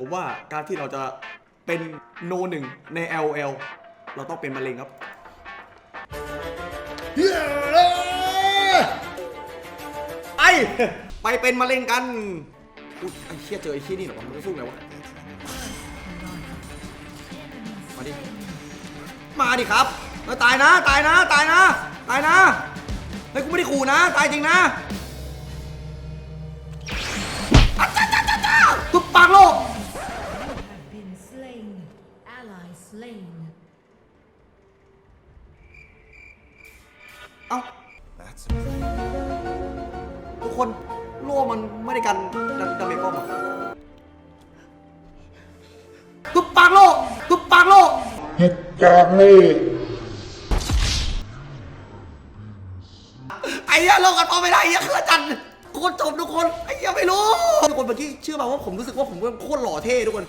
ผมว่าการที่เราจะเป็นโนหนึ่งใน LL เราต้องเป็นมะเร็งครับ ไอไปเป็นมะเร็งกันอุ๊ยไอ้เชี่ยเจอไอ้เชี่ยนี่เหรอวะมันจะสู้ไงวะ มาดิ มาดิครับเออตายนะ ตายนะ ตายนะ ตายนะเฮ้ยกูไม่ได้ขู่นะ ตายจริงนะ slain. เอ้าทุกคนโล่มันไม่ได้กันดาดาเมจป้อมอะทุบปากโลกทุบปากโลกไอ้เหี้ยโลกกันพอไม่ได้ไอ้เหี้ยคืออาจันโคตรจบทุกคนไอ้เหี้ยไม่รู้ทุกคนเมื่อกี้เชื่อป่าว่าผมรู้สึกว่าผมเป็นโคตรหล่อเท่ทุกคน